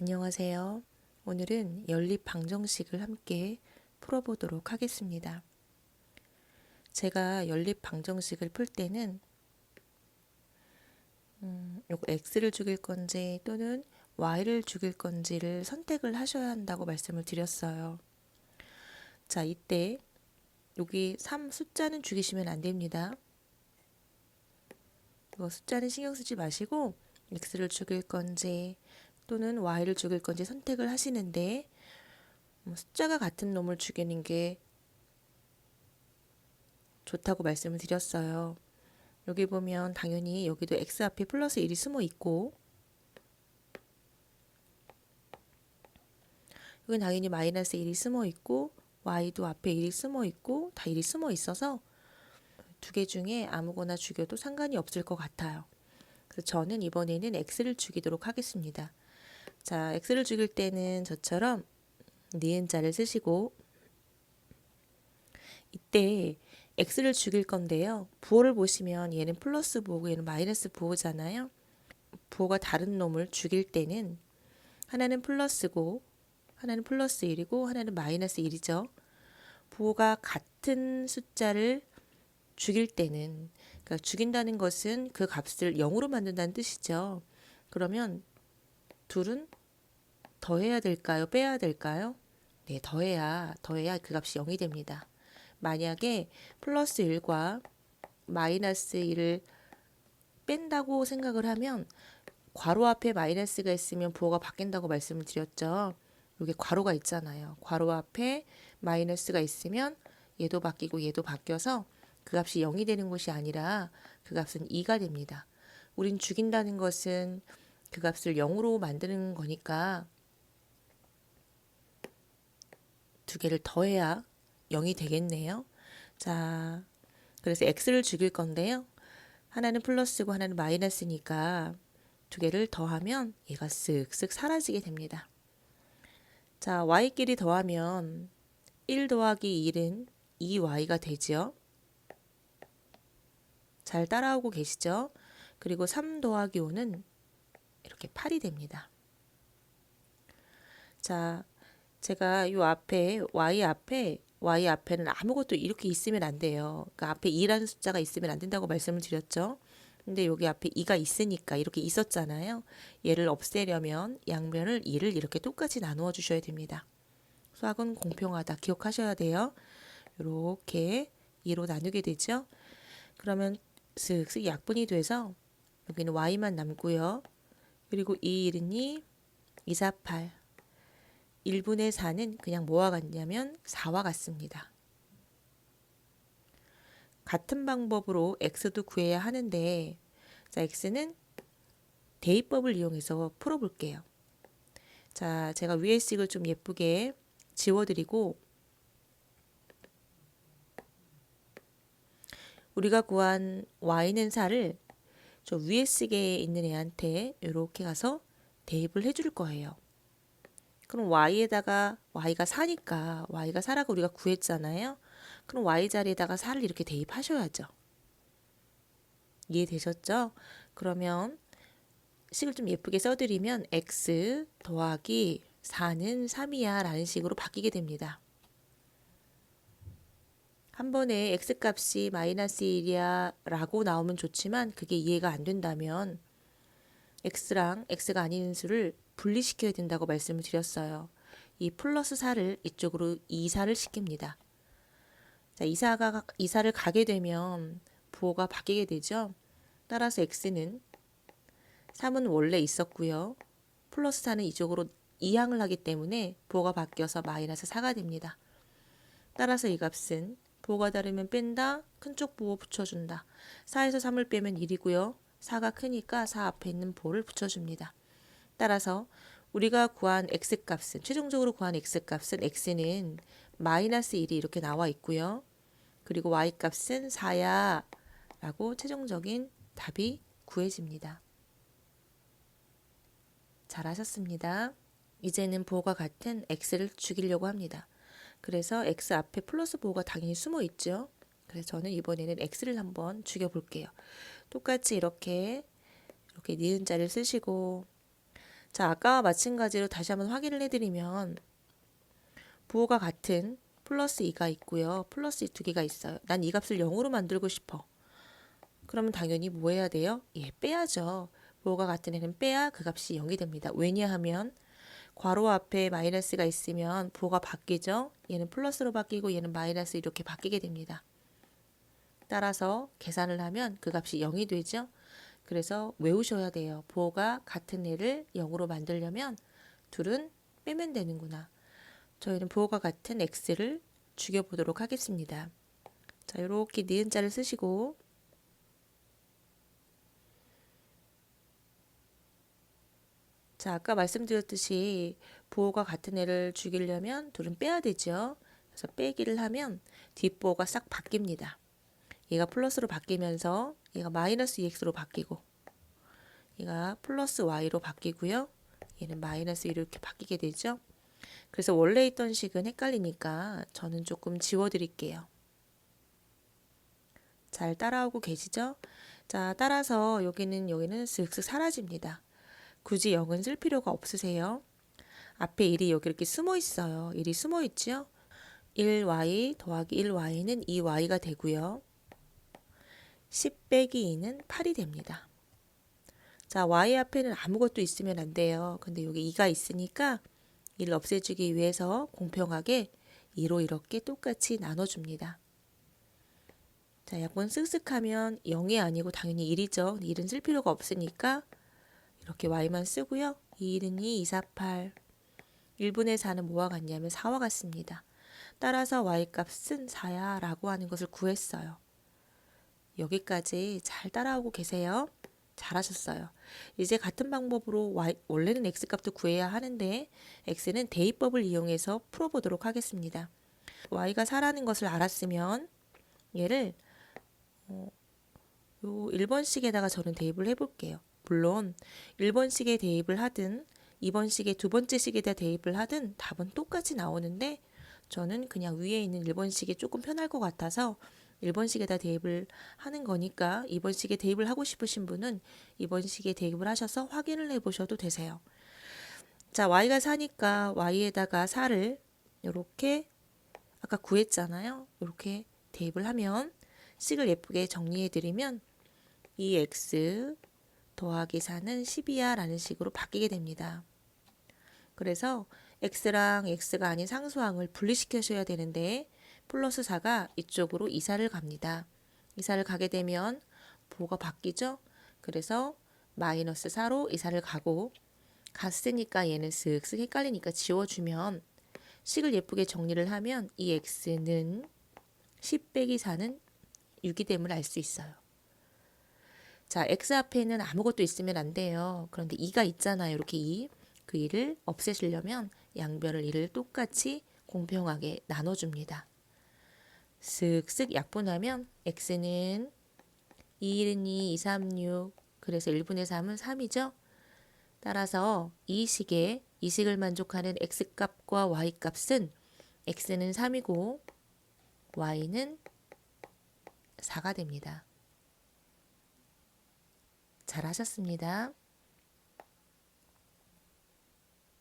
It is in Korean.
안녕하세요. 오늘은 연립 방정식을 함께 풀어보도록 하겠습니다. 제가 연립 방정식을 풀 때는 음, x를 죽일 건지 또는 y를 죽일 건지를 선택을 하셔야 한다고 말씀을 드렸어요. 자, 이때 여기 3 숫자는 죽이시면 안 됩니다. 이거 숫자는 신경 쓰지 마시고 x를 죽일 건지 또는 y를 죽일 건지 선택을 하시는데 뭐 숫자가 같은 놈을 죽이는 게 좋다고 말씀을 드렸어요. 여기 보면 당연히 여기도 x 앞에 플러스 1이 숨어 있고 여기 당연히 마이너스 1이 숨어 있고 y도 앞에 1이 숨어 있고 다 1이 숨어 있어서 두 개 중에 아무거나 죽여도 상관이 없을 것 같아요. 그래서 저는 이번에는 x를 죽이도록 하겠습니다. 자, x를 죽일 때는 저처럼 니은자를 쓰시고 이때 x를 죽일 건데요. 부호를 보시면 얘는 플러스 부호고 얘는 마이너스 부호잖아요. 부호가 다른 놈을 죽일 때는 하나는 플러스고 하나는 플러스 1이고 하나는 마이너스 1이죠. 부호가 같은 숫자를 죽일 때는 그러니까 죽인다는 것은 그 값을 0으로 만든다는 뜻이죠. 그러면 둘은 더해야 될까요? 빼야 될까요? 네, 더해야 더해야 그 값이 0이 됩니다. 만약에 플러스 1과 마이너스 1을 뺀다고 생각을 하면 괄호 앞에 마이너스가 있으면 부호가 바뀐다고 말씀을 드렸죠. 여기 괄호가 있잖아요. 괄호 앞에 마이너스가 있으면 얘도 바뀌고 얘도 바뀌어서 그 값이 0이 되는 것이 아니라 그 값은 2가 됩니다. 우린 죽인다는 것은 그 값을 0으로 만드는 거니까 두 개를 더해야 0이 되겠네요. 자, 그래서 x를 죽일 건데요. 하나는 플러스고 하나는 마이너스니까 두 개를 더하면 얘가 쓱쓱 사라지게 됩니다. 자, y끼리 더하면 1 더하기 1은 2y가 되죠. 잘 따라오고 계시죠? 그리고 3 더하기 5는 이렇게 8이 됩니다. 자, 제가 요 앞에 y 앞에 y 앞에는 아무것도 이렇게 있으면 안 돼요. 그러니까 앞에 2라는 숫자가 있으면 안 된다고 말씀을 드렸죠. 근데 여기 앞에 2가 있으니까 이렇게 있었잖아요. 얘를 없애려면 양면을 2를 이렇게 똑같이 나누어 주셔야 됩니다. 수학은 공평하다. 기억하셔야 돼요. 이렇게 2로 나누게 되죠. 그러면 슥슥 약분이 돼서 여기는 y만 남고요. 그리고 2, 1은 2, 2, 4, 8. 1분의 4는 그냥 뭐와 같냐면 4와 같습니다. 같은 방법으로 x도 구해야 하는데 자, x는 대입법을 이용해서 풀어볼게요. 자, 제가 위에 식을 좀 예쁘게 지워드리고 우리가 구한 y는 4를 저 위에 식에 있는 애한테 이렇게 가서 대입을 해줄 거예요. 그럼 y에다가 y가 4니까 y가 4라고 우리가 구했잖아요. 그럼 y 자리에다가 4를 이렇게 대입하셔야죠. 이해되셨죠? 그러면 식을 좀 예쁘게 써드리면 x 더하기 4는 3이야 라는 식으로 바뀌게 됩니다. 한 번에 x값이 마이너스 1이야 라고 나오면 좋지만 그게 이해가 안 된다면 x랑 x가 아닌 수를 분리시켜야 된다고 말씀을 드렸어요. 이 플러스 4를 이쪽으로 이사를 시킵니다. 자, 이사가 이사를 가게 되면 부호가 바뀌게 되죠. 따라서 x는 3은 원래 있었고요. 플러스 4는 이쪽으로 이항을 하기 때문에 부호가 바뀌어서 마이너스 4가 됩니다. 따라서 이 값은 부호가 다르면 뺀다. 큰 쪽 부호 붙여준다. 4에서 3을 빼면 1이고요. 4가 크니까 4 앞에 있는 부호를 붙여줍니다. 따라서 우리가 구한 x값은 최종적으로 구한 x값은 x는 마이너스 1이 이렇게 나와 있고요. 그리고 y값은 4야 라고 최종적인 답이 구해집니다. 잘하셨습니다. 이제는 부호가 같은 x를 죽이려고 합니다. 그래서 x 앞에 플러스 부호가 당연히 숨어 있죠. 그래서 저는 이번에는 x를 한번 죽여 볼게요. 똑같이 이렇게 이렇게 니은자를 쓰시고 자, 아까와 마찬가지로 다시 한번 확인을 해드리면 부호가 같은 플러스 2가 있고요. 플러스 2 두 개가 있어요. 난 이 값을 0으로 만들고 싶어. 그러면 당연히 뭐 해야 돼요? 예, 빼야죠. 부호가 같은 애는 빼야 그 값이 0이 됩니다. 왜냐하면 괄호 앞에 마이너스가 있으면 부호가 바뀌죠. 얘는 플러스로 바뀌고 얘는 마이너스 이렇게 바뀌게 됩니다. 따라서 계산을 하면 그 값이 0이 되죠. 그래서 외우셔야 돼요. 부호가 같은 애를 0으로 만들려면 둘은 빼면 되는구나. 저희는 부호가 같은 x를 죽여보도록 하겠습니다. 자, 이렇게 니은 자를 쓰시고 자, 아까 말씀드렸듯이 부호가 같은 애를 죽이려면 둘은 빼야 되죠. 그래서 빼기를 하면 뒷부호가 싹 바뀝니다. 얘가 플러스로 바뀌면서 얘가 마이너스 2x로 바뀌고 얘가 플러스 y로 바뀌고요. 얘는 마이너스 이렇게 바뀌게 되죠. 그래서 원래 있던 식은 헷갈리니까 저는 조금 지워드릴게요. 잘 따라오고 계시죠? 자, 따라서 여기는 여기는 슥슥 사라집니다. 굳이 0은 쓸 필요가 없으세요. 앞에 1이 여기 이렇게 숨어 있어요. 1이 숨어 있죠? 1y 더하기 1y는 2y가 되고요. 10 빼기 2는 8이 됩니다. 자, y 앞에는 아무것도 있으면 안 돼요. 근데 여기 2가 있으니까 1을 없애주기 위해서 공평하게 2로 이렇게 똑같이 나눠줍니다. 자, 약분 쓱쓱하면 0이 아니고 당연히 1이죠. 1은 쓸 필요가 없으니까 이렇게 y만 쓰고요. 2는 2, 2, 4, 8. 1분의 4는 뭐와 같냐면 4와 같습니다. 따라서 y값은 4야 라고 하는 것을 구했어요. 여기까지 잘 따라오고 계세요. 잘하셨어요. 이제 같은 방법으로 y, 원래는 x값도 구해야 하는데 x는 대입법을 이용해서 풀어보도록 하겠습니다. y가 4라는 것을 알았으면 얘를 어, 요 1번식에다가 저는 대입을 해볼게요. 물론 1번식에 대입을 하든 2번식에 두 번째 식에다 대입을 하든 답은 똑같이 나오는데 저는 그냥 위에 있는 1번식이 조금 편할 것 같아서 1번식에다 대입을 하는 거니까 2번식에 대입을 하고 싶으신 분은 2번식에 대입을 하셔서 확인을 해 보셔도 되세요. 자, y가 4니까 y에다가 4를 이렇게 아까 구했잖아요. 이렇게 대입을 하면 식을 예쁘게 정리해 드리면 2x 더하기 4는 10이야 라는 식으로 바뀌게 됩니다. 그래서 x랑 x가 아닌 상수항을 분리시켜줘야 되는데 플러스 4가 이쪽으로 이사를 갑니다. 이사를 가게 되면 부호가 바뀌죠? 그래서 마이너스 4로 이사를 가고 갔으니까 얘는 쓱쓱 헷갈리니까 지워주면 식을 예쁘게 정리를 하면 이 x는 10 빼기 4는 6이 됨을 알 수 있어요. 자, x 앞에는 아무것도 있으면 안 돼요. 그런데 2가 있잖아요. 이렇게 2. 그 2를 없애시려면 양변을 2를 똑같이 공평하게 나눠줍니다. 쓱쓱 약분하면 x는 2, 1은 2, 2, 3, 6 그래서 1분의 3은 3이죠. 따라서 이 식에 이 식을 만족하는 x값과 y값은 x는 3이고 y는 4가 됩니다. 잘 하셨습니다.